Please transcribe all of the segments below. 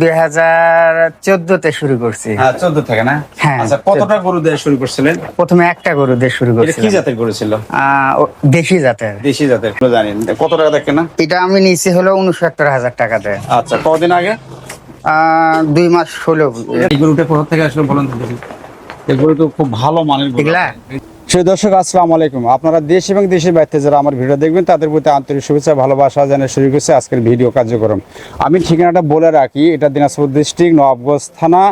দুই হাজার চোদ্দতে শুরু করছি। হ্যাঁ চোদ্দ থেকে না? হ্যাঁ, আচ্ছা কতটা গরু দিয়ে শুরু করছিলেন? প্রথমে একটা গরু দিয়ে শুরু এটা কি জাতের গরু ছিল? দেশি জাতের। দেশি জাতের জানেন কত টাকা দেখেন না? এটা আমি নিয়েছি হলো উনসত্তর হাজার টাকাতে আচ্ছা কদিন আগে? দুই মাস হলো। এই গরুটা কোথা থেকে আসলো বলুন তো দেখি। এই গরু তো খুব ভালো মানের গরু। এগুলা? সেই দর্শক, আসসালামু আলাইকুম। আপনারা দেশ এবং দেশের বাইরে যারা আমার ভিডিও দেখবেন, তাদের প্রতি আন্তরিক শুভেচ্ছা, ভালোবাসা জানিয়ে শুরু করছে আজকের ভিডিও কার্যক্রম। আমি ঠিকানাটা বলে রাখি, এটা দিনাজপুর ডিস্ট্রিক্ট নবাবগঞ্জ থানা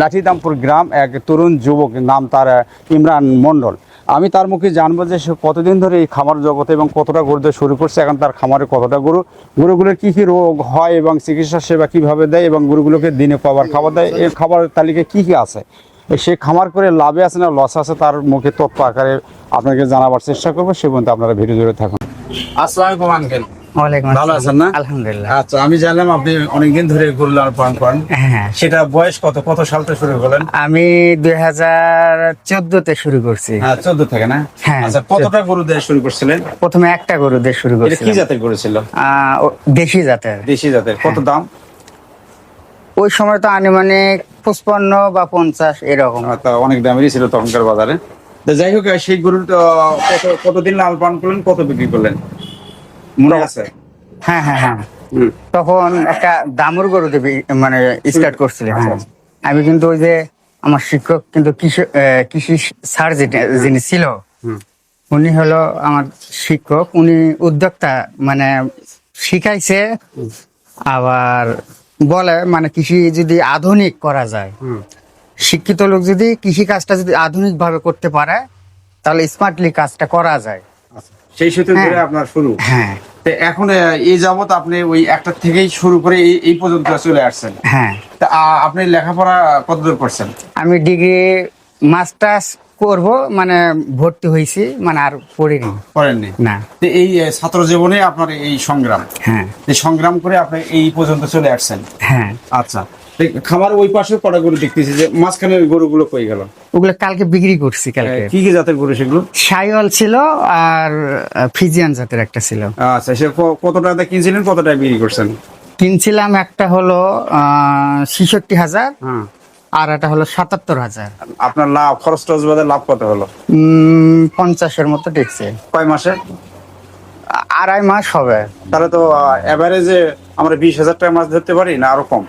লাঠিদামপুর গ্রাম, এক তরুণ যুবক, নাম তার, ইমরান মণ্ডল। আমি তার মুখে জানব যে সে কতদিন ধরে এই খামার জগতে এবং কতটা গরু দিয়ে শুরু করছে, এখন তার খামারে কতটা গরু, গরুগুলোর কী কী রোগ হয় এবং চিকিৎসা সেবা কীভাবে দেয় এবং গরুগুলোকে দিনে কবার খাবার দেয় এর খাবারের তালিকায় কী কী আছে? সে খামার করে লাভে আছে না লস আছে তার মুখে তথ্য আকারে আপনাকে জানাবার চেষ্টা করব। সে পর্যন্ত আপনারা ভিডিও জুড়ে থাকুন। আসসালামাইকুম আঙ্কেল। ভালো আছেন না? আলহামদুলিল্লাহ। আচ্ছা আমি জানলাম আপনি অনেকদিন ধরে গরু লালন পালন করেন হ্যাঁ সেটা বয়স কত? কত সাল থেকে শুরু করলেন? আমি দুই হাজার শুরু করছি। হ্যাঁ চোদ্দ থেকে না? হ্যাঁ, আচ্ছা কতটা গরু দিয়ে শুরু করছিলেন? প্রথমে একটা গরু দিয়ে শুরু এটা কি জাতের গরু ছিল? দেশি জাতের। দেশি জাতের। কত হ্যাঁ। দাম? ওই সময় তো আনুমানিক পঁচপান্ন বা পঞ্চাশ এরকম। তা অনেক দামেরই ছিল তখনকার বাজারে। তো যাই হোক সেই গরু কত কতদিন লাল পালন করলেন কত বিক্রি করলেন? মনে আছে? হ্যাঁ হ্যাঁ হ্যাঁ। তখন একটা দামুর গরু দেবে মানে স্টার্ট করছিলেন আচ্ছা, হ্যাঁ আমি কিন্তু ওই যে আমার শিক্ষক কিন্তু কৃষি কৃষি স্যার যিনি ছিল উনি হলো আমার শিক্ষক। উনি উদ্যোক্তা মানে শিখাইছে আবার বলে মানে কৃষি যদি আধুনিক করা যায় শিক্ষিত লোক যদি কৃষি কাজটা যদি আধুনিক ভাবে করতে পারে তাহলে স্মার্টলি কাজটা করা যায়। আচ্ছা, সেই সূত্রে হ্যাঁ। ধরে আপনার শুরু। হ্যাঁ। তো এখন এই যাবত আপনি ওই একটা থেকেই শুরু করে এই এই পর্যন্ত চলে আসছেন। হ্যাঁ। তা আপনি লেখাপড়া কতদূর করছেন? আমি ডিগ্রি মাস্টার্স করব মানে ভর্তি হয়েছি মানে আর পড়িনি। করেননি না। তো এই ছাত্র জীবনে আপনার এই সংগ্রাম হ্যাঁ। এই সংগ্রাম করে আপনি এই পর্যন্ত চলে আসছেন? হ্যাঁ। আচ্ছা। খামার ওই পাশে কটা গরু দেখতেছি যে মাঝখানে গরুগুলো কই গেল? ওগুলো কালকে বিক্রি করছি কালকে। কি কি জাতের গরু সেগুলো? সাইওয়াল ছিল আর ফিজিয়ান জাতের একটা ছিল। আচ্ছা সে কত টাকা কিনছিলেন কত টাকা বিক্রি করছেন? কিনছিলাম একটা হলো ছেষট্টি হাজার। হ্যাঁ। আর এটা হলো সাতাত্তর হাজার। আপনার লাভ খরচ টরচ বাদে লাভ কত হলো? পঞ্চাশের মতো টেকছে। কয় মাসে? আড়াই মাস হবে। তাহলে তো এভারেজে আমরা বিশ হাজার টাকা মাছ ধরতে পারি না আরও কম?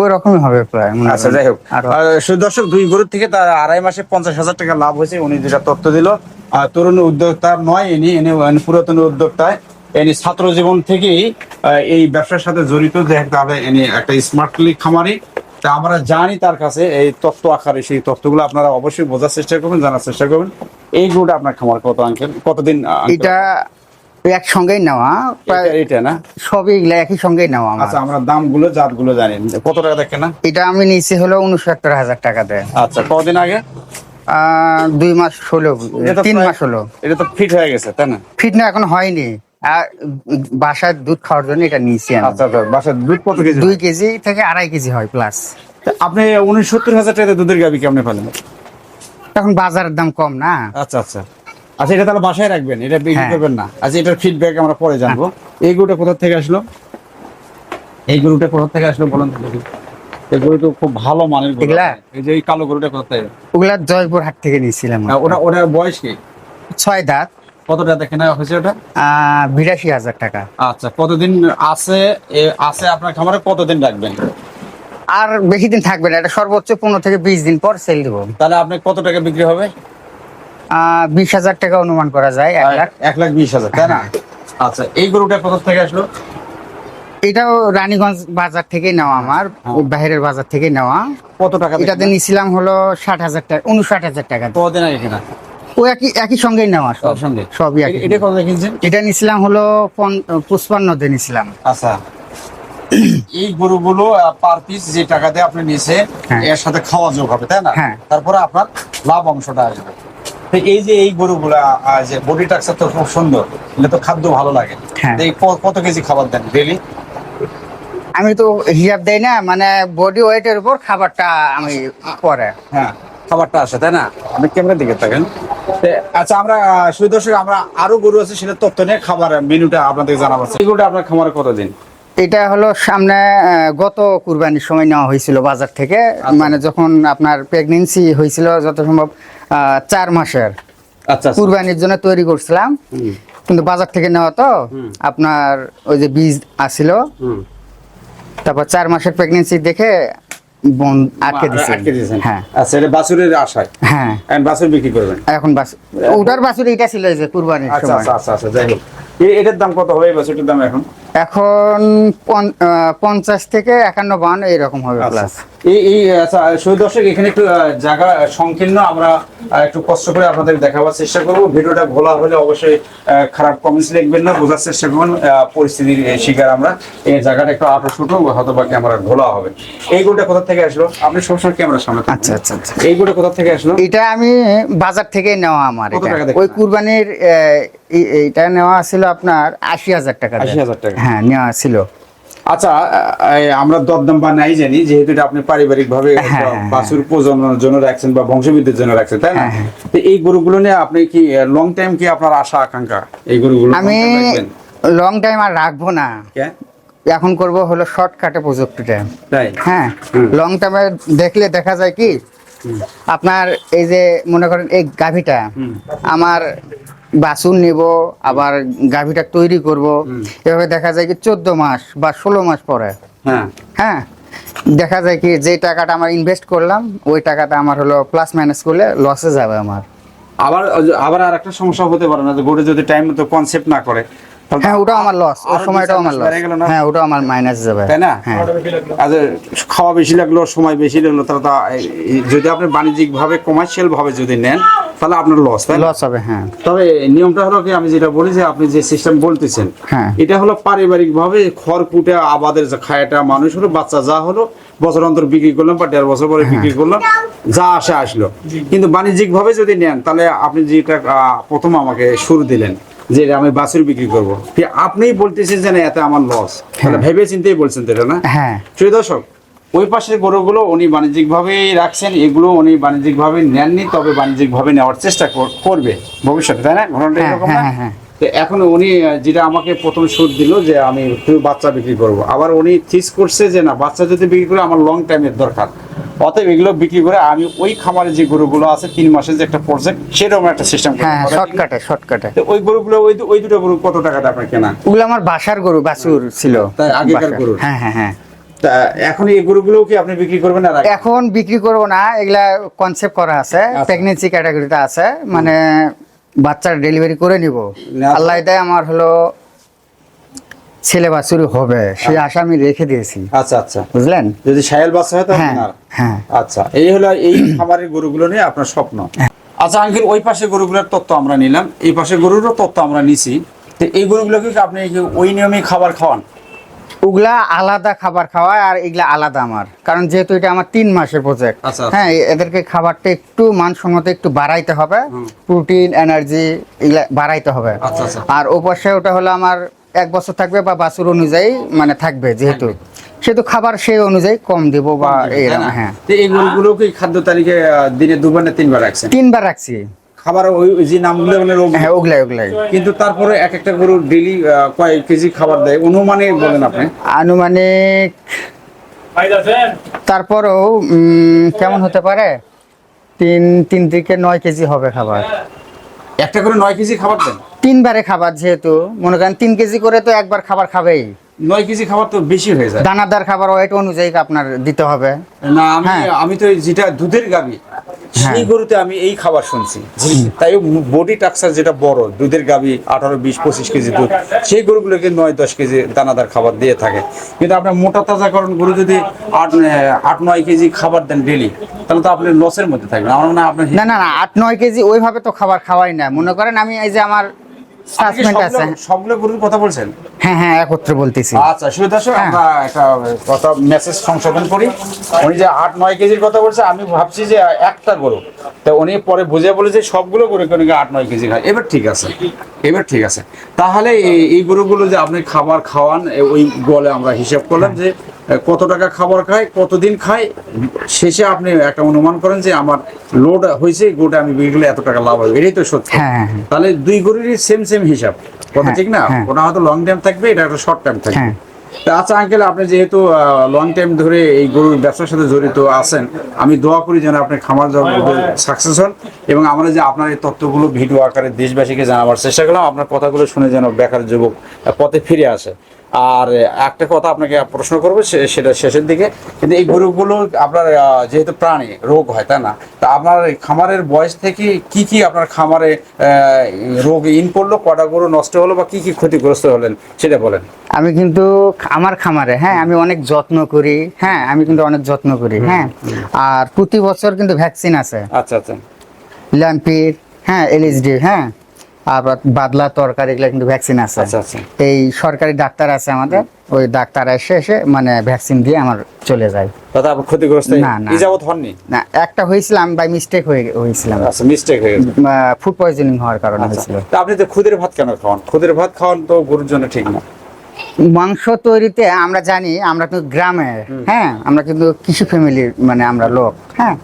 ওই রকমই হবে প্রায় মনে আচ্ছা যাই হোক। সুদর্শক দুই গরুর থেকে তার আড়াই মাসে পঞ্চাশ হাজার টাকা লাভ হয়েছে উনি যেটা তথ্য দিল। আর তরুণ উদ্যোক্তা নয় ইনি ইনি ইনি পুরাতন উদ্যোক্তায় ইনি ছাত্র জীবন থেকেই এই ব্যবসার সাথে জড়িত যে হবে ইনি একটা স্মার্টলি খামারি। তা আমরা জানি তার কাছে এই তথ্য আকারে সেই তথ্যগুলো আপনারা অবশ্যই বোঝার চেষ্টা করবেন জানার চেষ্টা করবেন। এই গরুটা আপনার খামার কত আঙ্কেল? কতদিন এটা একসঙ্গেই নেওয়া এটা- না? সবই এগুলা একই সঙ্গেই নেওয়া আমার। আচ্ছা আমরা দামগুলো জাতগুলো জানি। কত টাকা দেখেন না? এটা আমি নিয়েছি হলো উনসত্তর হাজার টাকাতে আচ্ছা কদিন আগে? দুই মাস হলো তিন মাস হলো। এটা তো ফিট হয়ে গেছে তাই না? ফিট না এখন হয়নি। বাসায় দুধ খাওয়ার জন্য এটা নিয়েছি আচ্ছা আচ্ছা বাসার দুধ কত কেজি দুই কেজি থেকে আড়াই কেজি হয় প্লাস আপনি উনসত্তর হাজার টাকা দুধের গাবি কেমনে পেলেন? এখন বাজারের দাম কম না। আচ্ছা আচ্ছা। আচ্ছা এটা তাহলে বাসায় রাখবেন এটা বিক্রি হ্যাঁ। করবেন না। আচ্ছা এটার ফিডব্যাক আমরা পরে জানব। এই গরুটা কোথা থেকে আসলো? এই গরুটা কোথা থেকে আসলো বলুন এই গরু তো খুব ভালো মানের গরু। এগুলা? এই যে এই কালো গরুটা কোথা থেকে ওগুলা জয়পুর হাট থেকে নিয়েছিলাম। আহ, ওটা ওটার বয়স কি? ছয় দাঁত। কতটা দেখে না হয়েছে ওটা? বিরাশি হাজার টাকা। আচ্ছা কতদিন আছে? আছে আপনার খামারে? কতদিন রাখবেন? আর বেশি দিন থাকবে না এটা সর্বোচ্চ পনেরো থেকে বিশ দিন পর সেল দেবো। তাহলে আপনি কত টাকা বিক্রি হবে? বিশ হাজার টাকা অনুমান করা যায় এক লাখ। এক লাখ বিশ হাজার তাই না? আচ্ছা এই গরুটা কোথা থেকে আসলো? এটাও রানীগঞ্জ বাজার থেকে নেওয়া আমার হ্যাঁ। বাইরের বাজার থেকে নেওয়া। কত টাকা এটাতে নিছিলাম হলো ষাট হাজার টাকা উনষাট হাজার টাকা। কদিন আগে কিনা? ও একই একই সঙ্গেই নেওয়া সব সঙ্গে। সবই একই এটা কত কিনছেন? এটা নিছিলাম হলো পুষ্পান্নতে নিছিলাম। আচ্ছা। এই গরুগুলো পার পিস যে টাকা দিয়ে আপনি নিয়েছে হ্যাঁ। এর সাথে খাওয়া যোগ হবে তাই না? হ্যাঁ। তারপরে আপনার লাভ অংশটা আসবে। এই যে এই গরুগুলা যে বডি টাক্সার তো খুব সুন্দর এগুলো তো খাদ্য ভালো লাগে। হ্যাঁ। এই কত কেজি খাবার দেন ডেলি আমি তো হিসাব দেই না মানে বডি ওয়েটের উপর খাবারটা আমি পরে। হ্যাঁ। খাবারটা আসে তাই না? আপনি ক্যামেরার দিকে থাকেন আচ্ছা আমরা সুদর্শক আমরা আরও গরু আছে সেটা তথ্য নিয়ে খাবার মেনুটা আপনাদের জানাব। এই গরুটা আপনার খামারে কতদিন? এটা হলো সামনে গত কুরবানির সময় নেওয়া হয়েছিল বাজার থেকে। মানে যখন আপনার প্রেগনেন্সি হয়েছিল যত সম্ভব চার মাসের। আচ্ছা কুরবানির জন্য তৈরি করছিলাম। কিন্তু বাজার থেকে নেওয়া তো আপনার ওই যে বীজ আসছিল তারপর চার মাসের প্রেগনেন্সি দেখে বন আটকে দিছে হ্যাঁ। আচ্ছা এটা বাছুরের আশায়? হ্যাঁ। এখন বাছুর বিক্রি করবেন? এখন বাস ওটার বাছুর এটা ছিল যে কুরবানির আচ্ছা সময়। আচ্ছা আচ্ছা আচ্ছা যাই হোক। এটার দাম কত হবে বাছুরটার দাম এখন? এখন পঞ্চাশ থেকে একান্ন বান এইরকম হবে আচ্ছা। প্লাস এই এই আচ্ছা সুই দর্শক এখানে একটু জায়গা সংকীর্ণ আমরা একটু কষ্ট করে আপনাদের দেখাবার চেষ্টা করব। ভিডিওটা ভোলা হলে অবশ্যই খারাপ কমেন্টস লিখবেন না বোঝার চেষ্টা করবেন পরিস্থিতির শিকার আমরা। এই জায়গাটা একটু আটো ছোট হয়তো বা ক্যামেরা ঘোলা হবে। এই গরুটা কোথা থেকে আসলো? আপনি সবসময় ক্যামেরার সামনে আচ্ছা আচ্ছা আচ্ছা। এই গরুটা কোথা থেকে আসলো? এটা আমি বাজার থেকে নেওয়া আমার ওই কুরবানির এইটা নেওয়া ছিল আপনার আশি হাজার টাকা আশি হাজার টাকা। হ্যাঁ নেওয়া ছিল। আচ্ছা আমরা দরদাম বা নাই জানি যেহেতু এটা আপনি পারিবারিক ভাবে হ্যাঁ, হ্যাঁ, বাছুর প্রজননের জন্য রাখছেন বা বংশবৃদ্ধির জন্য রাখছেন তাই না? হ্যাঁ। তো এই গরুগুলো নিয়ে আপনি কি লং টাইম কি আপনার আশা আকাঙ্ক্ষা? এই গরুগুলো আমি? লং টাইম আর রাখব না। এখন করব হলো শর্টকাটে প্রযুক্তিটা। তাই? হ্যাঁ লং টাইমে দেখলে দেখা যায় কি আপনার এই যে মনে করেন এই গাভিটা আমার বাসুন নিব আবার গাভিটা তৈরি করব। এভাবে দেখা যায় কি চোদ্দ মাস বা ষোলো মাস পরে। হ্যাঁ। হ্যাঁ দেখা যায় কি যে টাকাটা আমার ইনভেস্ট করলাম ওই টাকাটা আমার হলো প্লাস মাইনাস করলে লসে যাবে আমার। আবার আবার আর একটা সমস্যা হতে পারে না যে গরু যদি টাইম মতো কনসেপ্ট না করে হ্যাঁ ওটাও আমার লস ওই সময়টাও আমার লস? হ্যাঁ ওটাও আমার মাইনাস যাবে। তাই না? হ্যাঁ। আজ খাওয়া বেশি লাগল সময় বেশি লাগল তাহলে তা যদি আপনি বাণিজ্যিক ভাবে কমার্শিয়াল ভাবে যদি নেন তাহলে আপনার লস তাই লস হবে হ্যাঁ। তবে নিয়মটা হলো কি আমি যেটা বলি যে আপনি যে সিস্টেম বলতেছেন হ্যাঁ। এটা হলো পারিবারিক ভাবে খড় কুটে আবাদের যে খায়টা মানুষ হলো বাচ্চা যা হলো বছর অন্তর বিক্রি করলাম বা দেড় বছর পরে বিক্রি করলাম যা আসে আসলো। কিন্তু বাণিজ্যিক ভাবে যদি নেন তাহলে আপনি যেটা প্রথম আমাকে শুরু দিলেন যে আমি বাছুর বিক্রি করব। কি আপনিই বলতেছেন যে না এতে আমার লস তাহলে ভেবে চিন্তেই বলছেন তো এটা না? হ্যাঁ। প্রিয় দর্শক ওই পাশের গরুগুলো উনি বাণিজ্যিকভাবেই রাখছেন এগুলো উনি বাণিজ্যিকভাবে নেননি তবে বাণিজ্যিকভাবে নেওয়ার চেষ্টা কর- করবে ভবিষ্যতে তাই না? ঘটনাটা হ্যাঁ, এরকম না? হ্যাঁ, হ্যাঁ। তো এখন উনি যেটা আমাকে প্রথম সুদ দিল যে আমি বাচ্চা বিক্রি করব। আবার উনি ঠিক করছে যে না বাচ্চা যদি বিক্রি করে আমার লং টাইমের দরকার। অতএব এগুলো বিক্রি করে আমি ওই খামারে যে গরুগুলো আছে তিন মাসের যে একটা প্রজেক্ট সেরকম একটা সিস্টেম হ্যাঁ শর্টকাটে শর্টকাটে তো ওই গরুগুলো ওই ওই দুটো গরু কত টাকাটা আপনার কেনা? ওগুলো আমার বাসার গরু বাছুর ছিল। তাই আগেকার। গরুর? হ্যাঁ হ্যাঁ হ্যাঁ। তা এখন এই গরুগুলো কি আপনি বিক্রি করবেন আর এখন বিক্রি করব না এগুলা কনসেপ্ট করা আছে। আচ্ছা। প্রেগনেন্সি ক্যাটাগরিতে আছে মানে বাচ্চার ডেলিভারি করে নিব। আচ্ছা। আল্লাহ দেয় আমার হলো ছেলে বাছুরি হবে সেই আশা আমি রেখে দিয়েছি। আচ্ছা আচ্ছা। বুঝলেন? যদি সাহেল বাচ্চা হয় তাহলে হ্যাঁ না। হ্যাঁ। আচ্ছা এই হলো এই খামারের গরুগুলো নিয়ে আপনার স্বপ্ন। আচ্ছা আঙ্কেল ওই পাশে গরুগুলোর তত্ত্ব আমরা নিলাম। এই পাশে গরুরও তত্ত্ব আমরা নিছি। তো এই গরুগুলোকে আপনি ওই নিয়মে খাবার খাওয়ান? ওগুলা আলাদা খাবার খাওয়ায় আর এগুলা আলাদা আমার। কারণ যেহেতু এটা আমার তিন মাসের প্রজেক্ট আচ্ছা। হ্যাঁ এদেরকে খাবারটা একটু মানসম্মত একটু বাড়াইতে হবে। প্রোটিন এনার্জি এগুলা বাড়াইতে হবে। আচ্ছা, আচ্ছা। আর ও পাশে ওটা হলো আমার এক বছর থাকবে বা বাছুর অনুযায়ী মানে থাকবে যেহেতু। সেহেতু খাবার সেই অনুযায়ী কম দিব বা না? হ্যাঁ। এই গরুগুলো কি খাদ্য তালিকায় দিনে দুবার না তিনবার রাখছেন? তিনবার রাখছি। খাবার ওই যে নামগুলো বলে রোগ হ্যাঁ ওগুলাই ওগুলাই কিন্তু তারপরে এক একটা গরু ডেলি কয়েক কেজি খাবার দেয়? অনুমানে বলেন আপনি। আনুমানিক তারপরেও কেমন হতে পারে? তিন তিন থেকে নয় কেজি হবে খাবার। একটা করে নয় কেজি খাবার দেন? তিনবারে খাবার যেহেতু মনে করেন তিন কেজি করে তো একবার খাবার খাবেই। নয় কেজি খাবার তো বেশি হয়ে যায়। দানাদার খাবার ওয়েট অনুযায়ী আপনার দিতে হবে। না আমি হ্যাঁ। আমি তো যেটা দুধের গাবি সেই গরুতে আমি এই খাবার শুনছি। তাই বডি টাক্সার যেটা বড় দুধের গাবি আঠারো বিশ পঁচিশ কেজি দুধ সেই গরুগুলোকে নয় দশ কেজি দানাদার খাবার দিয়ে থাকে। কিন্তু আপনার মোটা তাজাকরণ গরু যদি আট আট নয় কেজি খাবার দেন ডেলি তাহলে তো আপনি লসের মধ্যে থাকবেন। আমার মনে হয় আপনার না না না আট নয় কেজি ওইভাবে তো খাবার খাওয়াই না। মনে করেন আমি এই যে আমার সাসপেন্ড আছে। সবগুলো- গরুর কথা বলছেন? হ্যাঁ হ্যাঁ একত্রে বলতেছি। আচ্ছা শুধু দর্শক হ্যাঁ। আমরা একটা কথা মেসেজ সংশোধন করি। উনি যে আট নয় কেজির কথা বলছে আমি ভাবছি যে একটা গরু। তো উনি পরে বুঝে বলে যে সবগুলো গরু কোনো আট নয় কেজি খায়। এবার ঠিক আছে। এবার ঠিক আছে। তাহলে এই- গরুগুলো যে আপনি খাবার খাওয়ান ওই গলে আমরা হিসাব করলাম যে কত টাকা খাবার খায় কতদিন খায় শেষে আপনি একটা অনুমান করেন যে আমার লোড হয়েছে গোটা আমি বিক্রি করলে এত টাকা লাভ হবে এটাই তো সত্যি হ্যাঁ, হ্যাঁ। তাহলে দুই গরুরই সেম সেম হিসাব কথা হ্যাঁ, ঠিক না হ্যাঁ। ওটা হয়তো লং টাইম থাকবে এটা একটা শর্ট টাইম থাকবে হ্যাঁ। তা আচ্ছা আঙ্কেল আপনি যেহেতু লং টাইম ধরে এই গরুর ব্যবসার সাথে জড়িত আছেন আমি দোয়া করি যেন আপনি খামার সাকসেস হন এবং আমরা যে আপনার এই তথ্যগুলো ভিডিও আকারে দেশবাসীকে জানাবার চেষ্টা করলাম আপনার কথাগুলো শুনে যেন বেকার যুবক পথে ফিরে আসে আর একটা কথা আপনাকে প্রশ্ন করব সেটা শেষের দিকে। কিন্তু এই গরুগুলো আপনার যেহেতু প্রাণী রোগ হয় তাই না? তা আপনার খামারের বয়স থেকে কি কি আপনার খামারে রোগ ইন পড়ল কটা গরু নষ্ট হলো বা কি কি ক্ষতিগ্রস্ত হলেন সেটা বলেন। আমি কিন্তু আমার খামারে হ্যাঁ আমি অনেক যত্ন করি হ্যাঁ আমি কিন্তু অনেক যত্ন করি হ্যাঁ। আর প্রতি বছর কিন্তু ভ্যাকসিন আছে। আচ্ছা আচ্ছা। ল্যাম্পির হ্যাঁ এলএসডি হ্যাঁ। আবার বাদলা তরকারি এগুলো কিন্তু ভ্যাকসিন আছে। আচ্ছা, আচ্ছা। এই সরকারি ডাক্তার আছে আমাদের ওই ডাক্তার এসে এসে মানে ভ্যাকসিন দিয়ে আমার চলে যায়। দাদা আপনি ক্ষতিগ্রস্ত না, না। ইজাবত হননি? না একটা হয়েছিলাম বাই মিস্টেক হয়ে হয়েছিলাম। আচ্ছা মিস্টেক হয়ে গেছে। ফুড পয়জনিং হওয়ার কারণে আচ্ছা। হয়েছিল। তা আপনি তো খুদের ভাত কেন খাওয়ান? খুদের ভাত খাওয়ান তো গরুর জন্য ঠিক না। মাংস তৈরিতে আমরা জানি আমরা কিন্তু গ্রামের হ্যাঁ আমরা কিন্তু কৃষি ফ্যামিলির মানে আমরা লোক হ্যাঁ।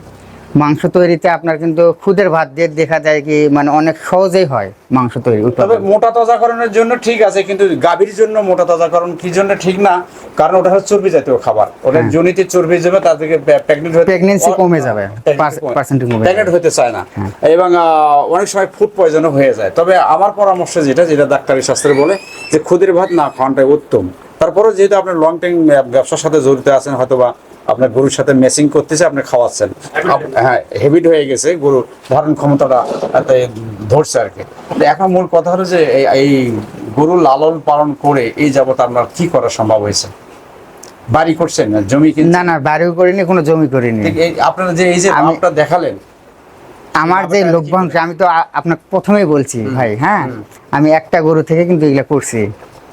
মাংস তৈরিতে আপনার কিন্তু খুদের ভাত দিয়ে দেখা যায় কি মানে অনেক সহজেই হয় মাংস তৈরি তবে মোটা তাজাকরণের জন্য ঠিক আছে কিন্তু গাভীর জন্য মোটা তাজাকরণ কি জন্য ঠিক না কারণ ওটা হচ্ছে চর্বি জাতীয় খাবার ওটা হ্যাঁ। জনিতে চর্বি যাবে তার থেকে প্রেগনেন্ট হতে Pregnancy কমে যাবে। Percentage কমে। প্রেগনেন্ট হতে চায় না এবং আহ, অনেক সময় ফুড পয়জনও হয়ে যায় তবে আমার পরামর্শ যেটা যেটা ডাক্তারি শাস্ত্রে বলে যে খুদের ভাত না খাওয়াটাই উত্তম তারপরেও যেহেতু আপনি লং টাইম ব্যবসার সাথে জড়িত আছেন হয়তো বা আপনার গরুর সাথে মেসিং করতেছে আপনি খাওয়াচ্ছেন। হ্যাঁ হেভিট হয়ে গেছে গরু ধারণ ক্ষমতাটা ধরছে আর কি। এখন মূল কথা হলো যে এই- গরু লালন পালন করে এই যাবত আপনার কি করা সম্ভব হয়েছে? বাড়ি করছেন না জমি না না বাড়িও করিনি কোনো জমি করিনি। আপনারা যে এই যে ভাবটা দেখালেন। আমার যে লভ্যাংশ আমি তো আপনাকে প্রথমেই বলছি ভাই হ্যাঁ? আমি একটা গরু থেকে কিন্তু এগুলা করছি।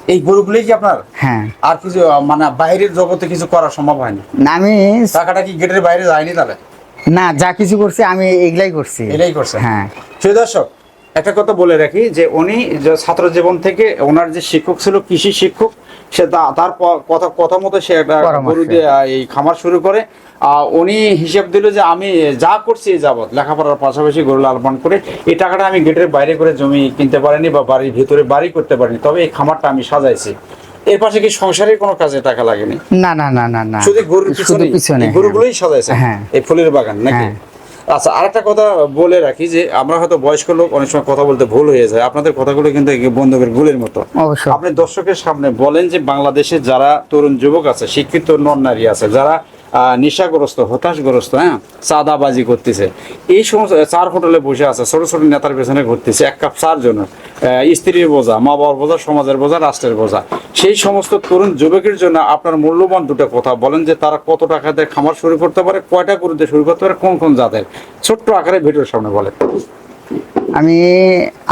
এই গরুগুলোই কি আপনার? হ্যাঁ। আর কিছু মানে বাইরের জগতে কিছু করা সম্ভব হয়নি? না, আমি টাকাটা কি গেটের বাইরে যায়নি তাহলে? না যা কিছু করছি আমি এগুলাই করছি। এটাই করছে হ্যাঁ। সেই দর্শক একটা কথা বলে রাখি যে উনি যে ছাত্র জীবন থেকে ওনার যে শিক্ষক ছিল কৃষি শিক্ষক সে তার কথা কথা মতো সে গরু দিয়ে এই খামার শুরু করে। উনি হিসেব দিল যে আমি যা করছি এই যাবত লেখাপড়ার পাশাপাশি গরু লালন করে। এই টাকাটা আমি গেটের বাইরে করে জমি কিনতে পারিনি বা বাড়ির ভিতরে বাড়ি করতে পারিনি তবে এই খামারটা আমি সাজাইছি। এর পাশে কি সংসারের কোনো কাজে টাকা লাগেনি? না না না না না। শুধু গরুর পিছনে গরুগুলোই সাজাইছে হ্যাঁ। এই ফুলের বাগান নাকি? হ্যাঁ। আচ্ছা আর একটা কথা বলে রাখি যে আমরা হয়তো বয়স্ক লোক অনেক সময় কথা বলতে ভুল হয়ে যায়। আপনাদের কথাগুলো কিন্তু বন্ধুদের ভুলের মতো। অবশ্যই। আপনি দর্শকের সামনে বলেন যে বাংলাদেশে যারা তরুণ যুবক আছে শিক্ষিত নন নারী আছে যারা নেশাগ্রস্ত হতাশগ্রস্ত হ্যাঁ? চাঁদাবাজি করতেছে। এই সমস্ত চার হোটেলে বসে আছে ছোট ছোট নেতার পেছনে ঘুরতেছে এক কাপ চার জন্য স্ত্রীর বোঝা মা বাবার বোঝা সমাজের বোঝা রাষ্ট্রের বোঝা। সেই সমস্ত তরুণ যুবকের জন্য আপনার মূল্যবান দুটো কথা। বলেন যে তারা কত টাকা দিয়ে খামার শুরু করতে পারে কয়টা গরুতে শুরু করতে পারে কোন কোন জাতের? ছোট্ট আকারে ভিডিওর সামনে বলেন। আমি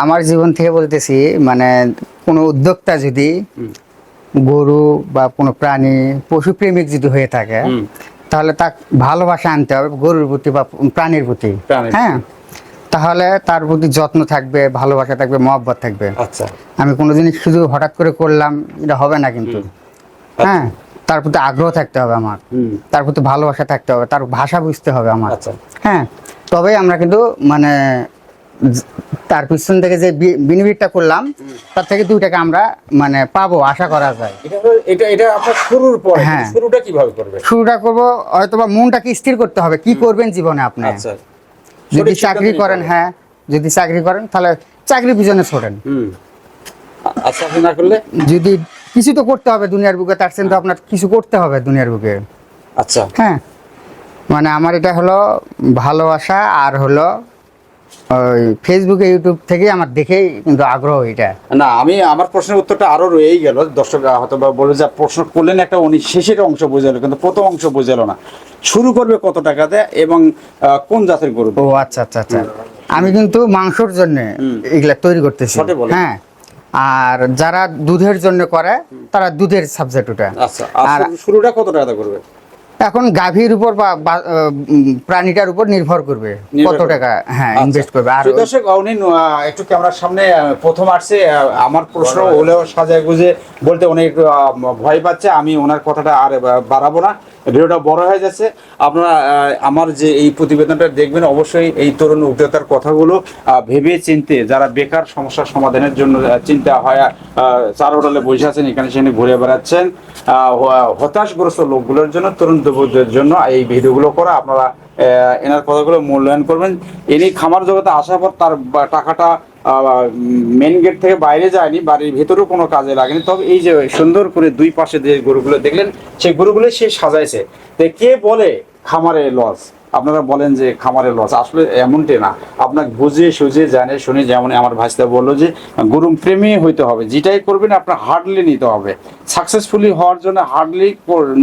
আমার জীবন থেকে বলতেছি মানে কোনো উদ্যোক্তা যদি গরু বা কোনো প্রাণী পশুপ্রেমিক যদি হয়ে থাকে। তাহলে তাকে ভালোবাসা আনতে হবে গরুর প্রতি বা প্রাণীর প্রতি। হ্যাঁ? তাহলে তার প্রতি যত্ন থাকবে ভালোবাসা থাকবে মহব্বত থাকবে। আচ্ছা। আমি কোনো জিনিস শুধু হঠাৎ করে করলাম এটা হবে না কিন্তু। হ্যাঁ? তার প্রতি আগ্রহ থাকতে হবে আমার। তার প্রতি ভালোবাসা থাকতে হবে তার ভাষা বুঝতে হবে আমার। আচ্ছা। হ্যাঁ? তবেই আমরা কিন্তু মানে তার পিছন থেকে যে বিনিয়োগটা করলাম তার থেকে দুই টাকা আমরা মানে পাবো আশা করা যায়। এটা এটা আপনার শুরুর পরে হ্যাঁ। শুরুটা কীভাবে করবে শুরুটা করব হয়তো বা মনটাকে স্থির করতে হবে কি করবেন জীবনে আপনি? আচ্ছা। যদি চাকরি করেন হ্যাঁ যদি চাকরি করেন তাহলে চাকরি পিছনে ছোটেন। আচ্ছা না করলে? যদি কিছু তো করতে হবে দুনিয়ার বুকে তার চেয়ে তো আপনার কিছু করতে হবে দুনিয়ার বুকে। আচ্ছা। হ্যাঁ। মানে আমার এটা হলো ভালোবাসা আর হলো ওই ফেসবুকে ইউটিউব থেকে আমার দেখেই কিন্তু আগ্রহ এটা। না আমি আমার প্রশ্নের উত্তরটা আরও রয়েই গেল। দর্শক হয়তো বলে যে প্রশ্ন করলেন একটা উনি শেষের অংশ বোঝালো কিন্তু প্রথম অংশ বোঝালো না। শুরু করবে কত টাকা দেয় এবং কোন জাতের গরু? ও আচ্ছা আচ্ছা আচ্ছা। আমি কিন্তু মাংসর জন্য এগুলা তৈরি করতেছি। হ্যাঁ। আর যারা দুধের জন্য করে তারা দুধের সাবজেক্ট ওটা। আচ্ছা আর আর শুরুটা কত টাকা করবে? এখন গাভীর উপর বা প্রাণীটার উপর নির্ভর করবে কত টাকা হ্যাঁ আচ্ছা। ইনভেস্ট করবে। আর দর্শক উনি একটু ক্যামেরার সামনে প্রথম আসছে আমার প্রশ্ন হলেও সাজায় গুজে বলতে অনেক আহ, ভয় পাচ্ছে আমি ওনার কথাটা আর বাড়াবো না। ভিডিওটা বড় হয়ে যাচ্ছে। আপনারা আমার যে এই প্রতিবেদনটা দেখবেন অবশ্যই এই তরুণ উদ্যোক্তার কথাগুলো আহ, ভেবে চিনতে যারা বেকার সমস্যার সমাধানের জন্য চিন্তা হয় আহ, চার হোটেলে বসে আছেন এখানে সেখানে ঘুরে বেড়াচ্ছেন আহ, হতাশগ্রস্ত লোকগুলোর জন্য তরুণ যুবকদের জন্য এই ভিডিওগুলো করা। আপনারা এনার কথাগুলো মূল্যায়ন করবেন। ইনি খামার জগতে আসার পর তার টাকাটা মেন গেট থেকে বাইরে যায়নি, বাড়ির ভেতরেও কোনো কাজে লাগেনি। তবে এই যে সুন্দর করে দুই পাশে যে গরুগুলো দেখলেন, সেই গরুগুলো সে সাজাইছে। তো কে বলে খামারে লস আপনারা বলেন যে খামারে লস। আসলে এমনটি না। আপনাকে বুঝে সুঝে জানে শুনে যেমন আমার ভাইসা বলল যে গরু প্রেমী হইতে হবে। যেটাই করবেন আপনার হার্ডলি নিতে হবে। সাকসেসফুলি হওয়ার জন্য হার্ডলি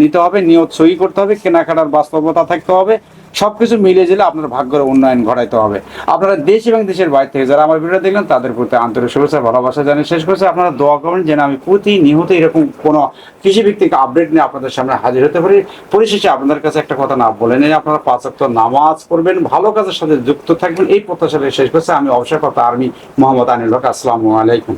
নিতে হবে। নিয়ত সই করতে হবে। কেনাকাটার বাস্তবতা থাকতে হবে। সবকিছু মিলে জেলে আপনার ভাগ্যের উন্নয়ন ঘটাইতে হবে। আপনারা দেশ এবং দেশের বাইরে থেকে যারা আমার ভিডিও দেখলেন, তাদের প্রতি আন্তরিক শুভেচ্ছা ভালোবাসা জানিয়ে শেষ করছে। আপনারা দোয়া করবেন যেন আমি প্রতিনিয়ত এরকম কোনো কৃষিভিত্তিক আপডেট নিয়ে আপনাদের সামনে হাজির হতে পারি। পরিশেষে আপনাদের কাছে একটা কথা না বলে নেই, আপনারা পাঁচ ওয়াক্ত নামাজ পড়বেন, ভালো কাজের সাথে যুক্ত থাকবেন। এই প্রত্যাশা শেষ করছে। আমি অবসর কথা আর্মি মোহাম্মদ আনিল হক, আসসালামু আলাইকুম।